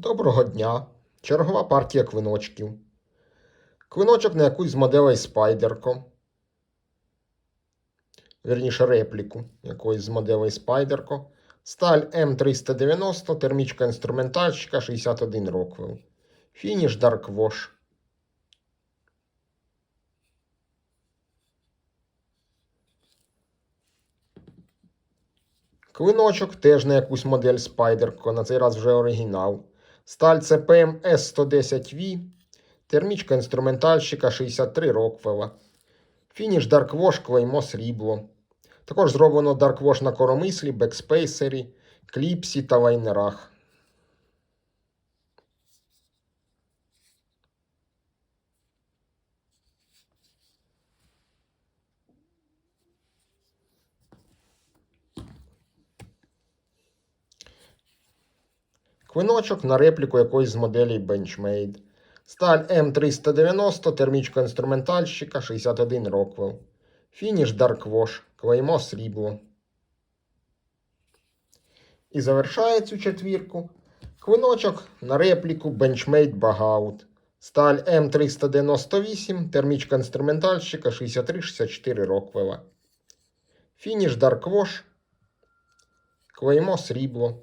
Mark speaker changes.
Speaker 1: Доброго дня! Чергова партія квиночків. Квиночок на якусь з моделей Спайдерко. Вірніше репліку якоїсь з моделей Спайдерко. Сталь М390, термічка інструментальщика 61 Роквелл. Фініш Dark Wash. Клиночок теж на якусь модель Спайдерко, на цей раз вже оригінал. Сталь CPM S110V, термічка інструментальщика 63 Роквела, Фініш Darkwash клеймо срібло. Також зроблено Darkwash на коромислі, бекспейсері, кліпсі та лайнерах. Квиночок на репліку якоїсь з моделей Benchmade. Сталь М390, термічка інструментальщика 61 Rockwell. Фініш Dark Wash, клеймо срібло. І завершає цю четвірку квиночок на репліку Benchmade Bagout. Сталь М398, термічка інструментальщика 63-64 Rockwell. Фініш Dark Wash, клеймо срібло.